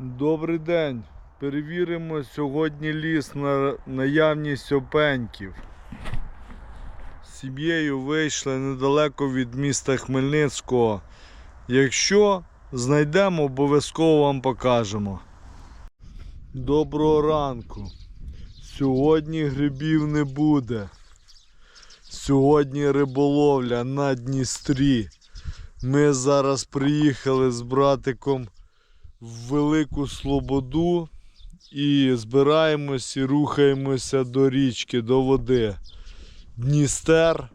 Добрий день. Перевіримо сьогодні ліс на наявність опеньків. З сім'єю вийшли недалеко від міста Хмельницького. Якщо знайдемо, обов'язково вам покажемо. Доброго ранку. Сьогодні грибів не буде. Сьогодні риболовля на Дністрі. Ми зараз приїхали з братиком в Велику Слободу і збираємось і рухаємося до річки, до води. Дністер.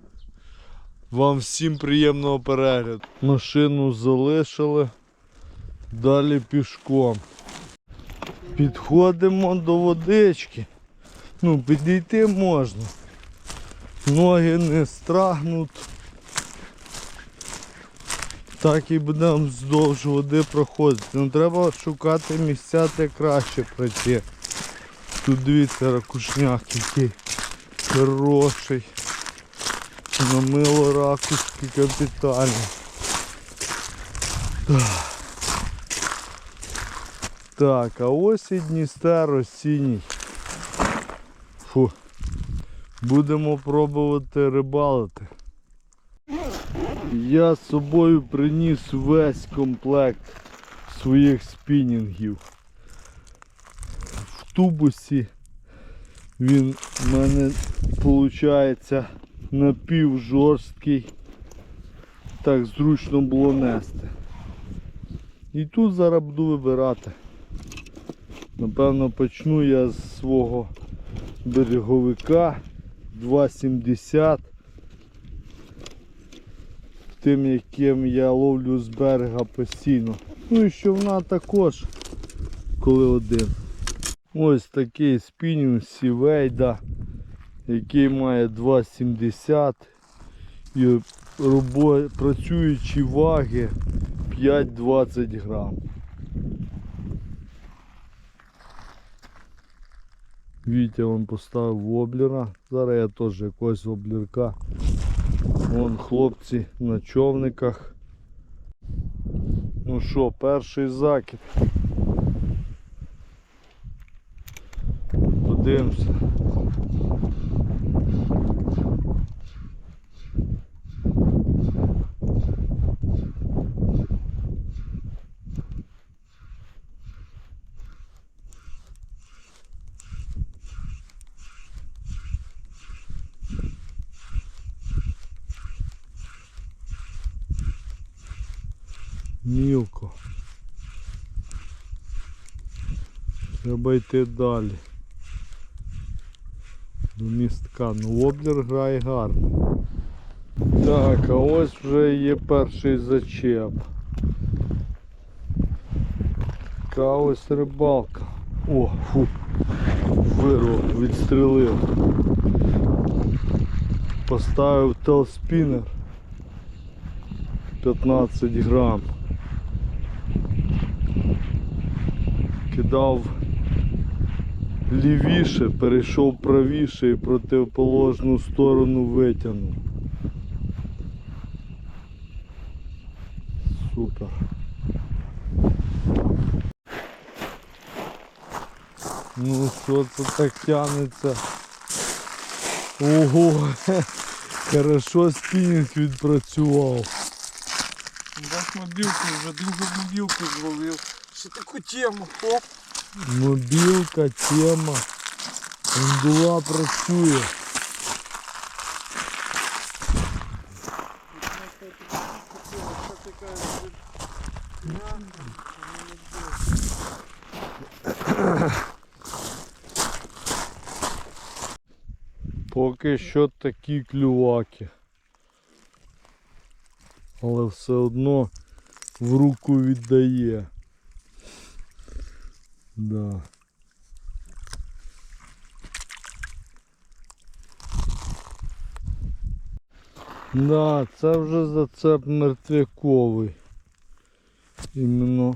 Вам всім приємного перегляду. Машину залишили. Далі пішком. Підходимо до водички. Ну, підійти можна. Ноги не страгнуть. Так і будемо вздовж води проходити. Ну треба шукати місця, де краще пройти. Тут дивіться ракушняк який хороший. Намило ракушки капітально. Так, а ось і Дністер осінній. Фу. Будемо пробувати рибалити. Я з собою приніс весь комплект своїх спінінгів. В тубусі він в мене виходить напівжорсткий. Так зручно було нести. І тут зараз буду вибирати. Напевно почну я з свого береговика 2,70 тим, яким я ловлю з берега постійно. Ну і човна також, коли один. Ось такий спінінг Сівейда, який має 2,70 і робо... працюючі ваги 5-20 грам. Вітя він поставив воблера. Зараз я теж якогось воблерка. Вон хлопці на човниках. Ну що, перший закид. Подивимося. Мілко. Треба йти далі. До містка. Ну воблер грає гарно. Так, а ось вже є перший зачеп. Така ось рибалка. О, фу. Вирвав, відстрелив. Поставив телспінер. 15 грам. Кидав лівіше, перейшов правіше і противоположну сторону витягнув. Супер. Ну що це так тягнеться? Ого! Хорошо спінінг відпрацював. Бач мобілку, вже другу мобілку зловив. Ще таку тему, хоп. Мобілка, тема. Індула працює. Поки що такі клюваки. Але все одно в руку віддає. Да. Да, це вже зацеп мертвяковий. Іменно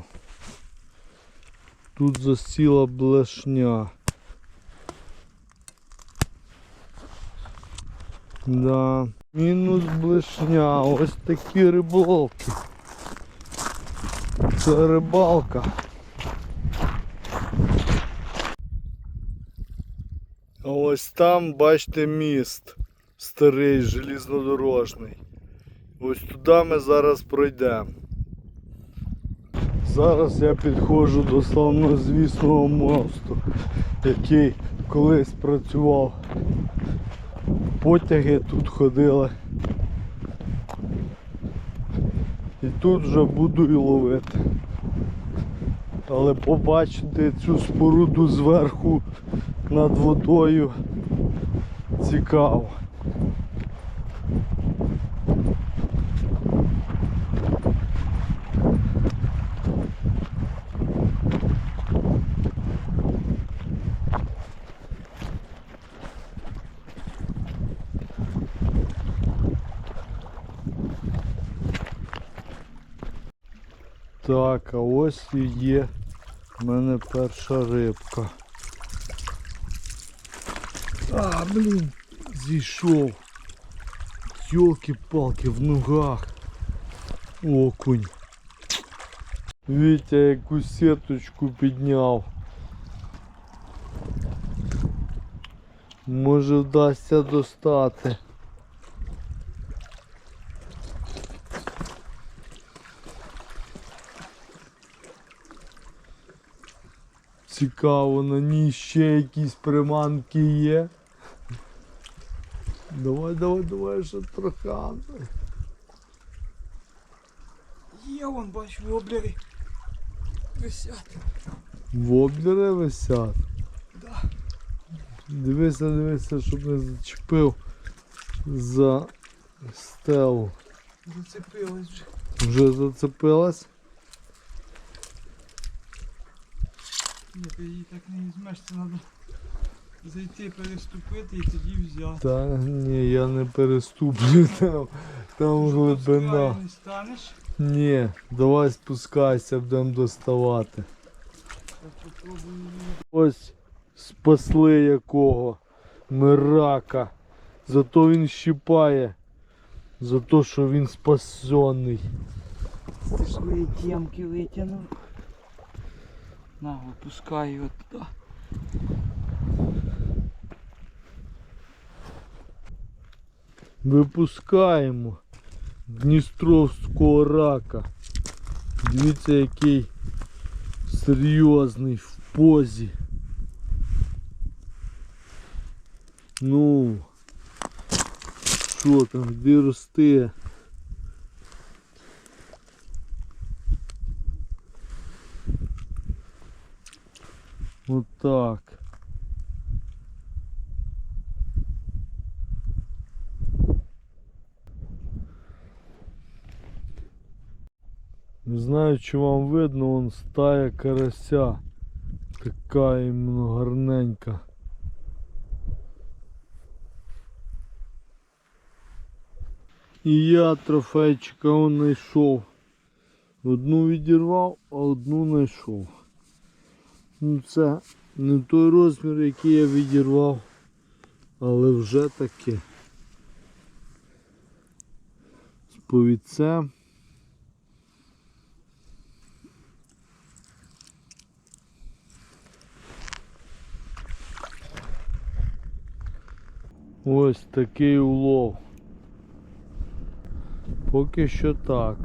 тут засіла блешня. Да. Мінус блешня. Ось такі риболки. Це рибалка. Ось там, бачите, міст старий желізнодорожний. Ось туди ми зараз пройдемо. Зараз я підходжу до славнозвісного мосту, який колись працював. Потяги тут ходили. І тут вже буду і ловити. Але побачити цю споруду зверху над водою цікаво. Так, а ось і є в мене перша рибка. А, блін, зійшов. Йолки-палки в ногах. Окунь. Вітя якусь сіточку підняв. Може вдасться достати. Цікаво, на ній ще якісь приманки є. Давай, давай, давай, ще трохи. Є вон, бач, воблери. Висять. Воблери висять. Да. Дивися, дивися, щоб не зачепив за стелу. Зацепилась вже. Вже зацепилась. Ні, її так не візьмеш, це треба зайти, переступити і тоді взяти. Та ні, я не переступлю там, там глибина. Не станеш. Ні, давай спускайся, будемо доставати. Ось спасли якого мирака. Зато він щипає. За те, що він спасенний. Ти ж свої тємки витягнув. На, випускай його туди. Випускаємо Дністровського рака. Дивіться, який серйозний в позі. Ну, що там, де росте? Отак. Не знаю, чи вам видно, вон стая карася. Така іменно гарненька. І я трофейчика знайшов. Одну відірвав, а одну знайшов. Ну це не той розмір, який я відірвав, але вже таке. З повідцем. Ось такий улов. Поки що так.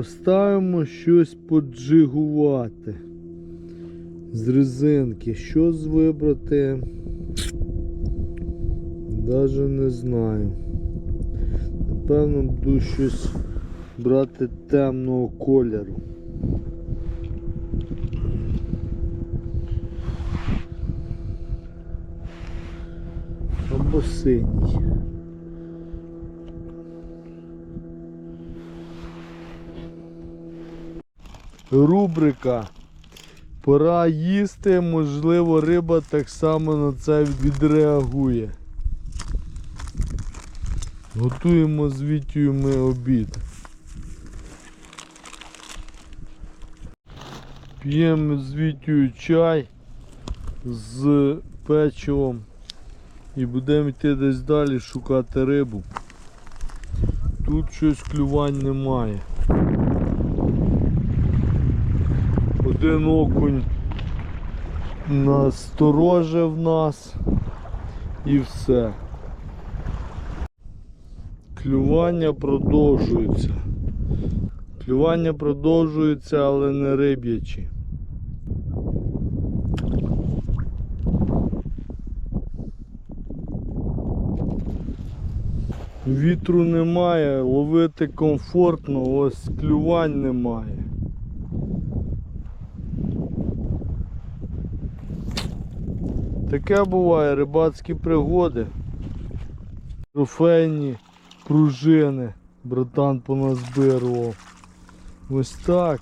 Поставимо щось поджигувати з резинки. Що з вибрати? Даже не знаю. Напевно, буду щось брати темного кольору. Або синій. Рубрика. Пора їсти, можливо, риба так само на це відреагує. Готуємо з Вітєю ми обід. П'ємо з Вітєю чай. з печивом і будемо йти десь далі шукати рибу. Тут щось клювань немає. Один окунь насторожив нас і все. Клювання продовжується. Клювання продовжується, але не риб'ячі. Вітру немає, ловити комфортно, ось клювань немає. Таке буває, рибацькі пригоди. Трофейні пружини. Братан поназбирував. Ось так.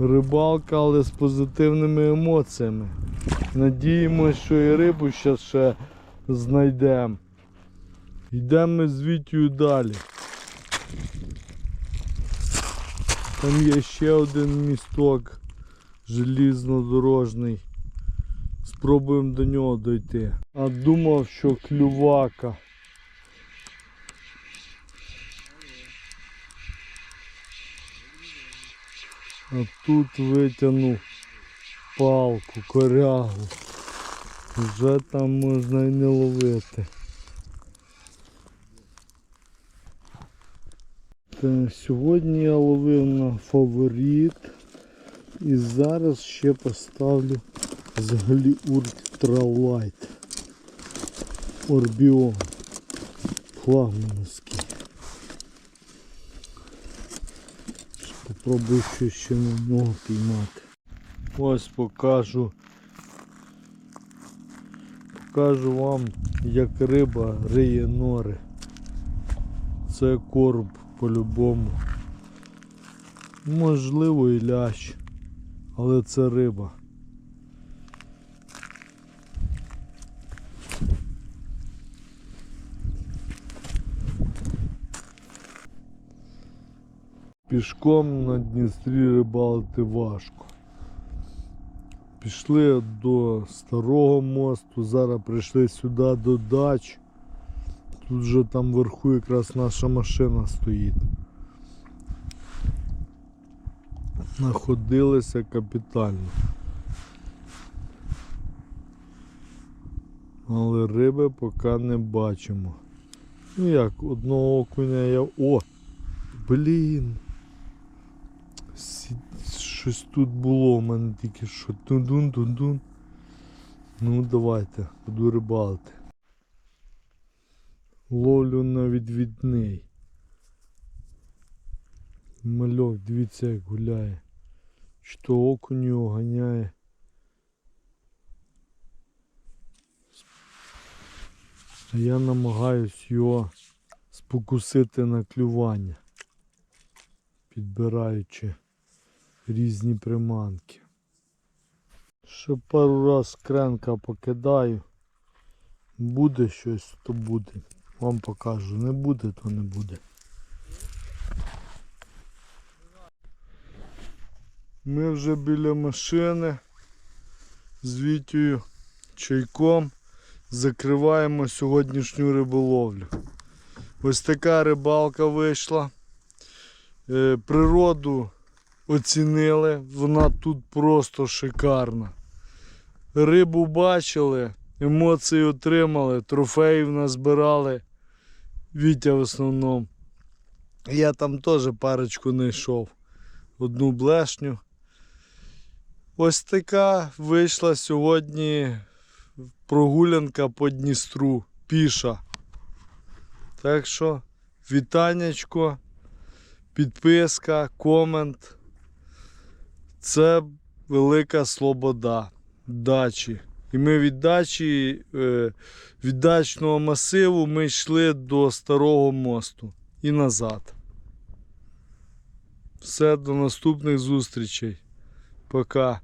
Рибалка, але з позитивними емоціями. Надіємося, що і рибу ще ще знайдемо. Йдемо з Вітію далі. Там є ще один місток желізнодорожний. Спробуємо до нього дойти. А думав, що клювака. А тут витягнув палку, корягу. Вже там можна і не ловити. Сьогодні я ловив на фаворит. І зараз ще поставлю взагалі ультралайт. Орбіон. Флагмановський. Попробую що ще на нього піймати. Ось покажу. Покажу вам, як риба риє нори. Це короб по-любому. Можливо і лящ. Але це риба. Пішком на Дністрі рибалити важко. Пішли до старого мосту, зараз прийшли сюди до дач. Тут же там вверху якраз наша машина стоїть. Находилися капітально. Але риби поки не бачимо. Ну як, одного окуня я... О! Блін! Щось тут було у мене тільки що. Тун-дун-тун-дун. Ну давайте, буду рибалити. Ловлю на відвідний. Мальок, дивіться як гуляє. Чи то окунь його ганяє. А я намагаюсь його спокусити на клювання, підбираючи різні приманки. Ще пару раз кренка покидаю. Буде щось, то буде. Вам покажу. Не буде, то не буде. Ми вже біля машини з Вітєю чайком закриваємо сьогоднішню риболовлю. Ось така рибалка вийшла. Е, Природу оцінили, вона тут просто шикарна. Рибу бачили, емоції отримали, трофеїв назбирали. Вітя в основному. Я там теж парочку знайшов. Одну блешню. Ось така вийшла сьогодні прогулянка по Дністру. Піша. Так що вітаннячко, підписка, комент. Це велика слобода дачі. І ми від дачі, е, від дачного масиву ми йшли до старого мосту і назад. Все, до наступних зустрічей. Пока.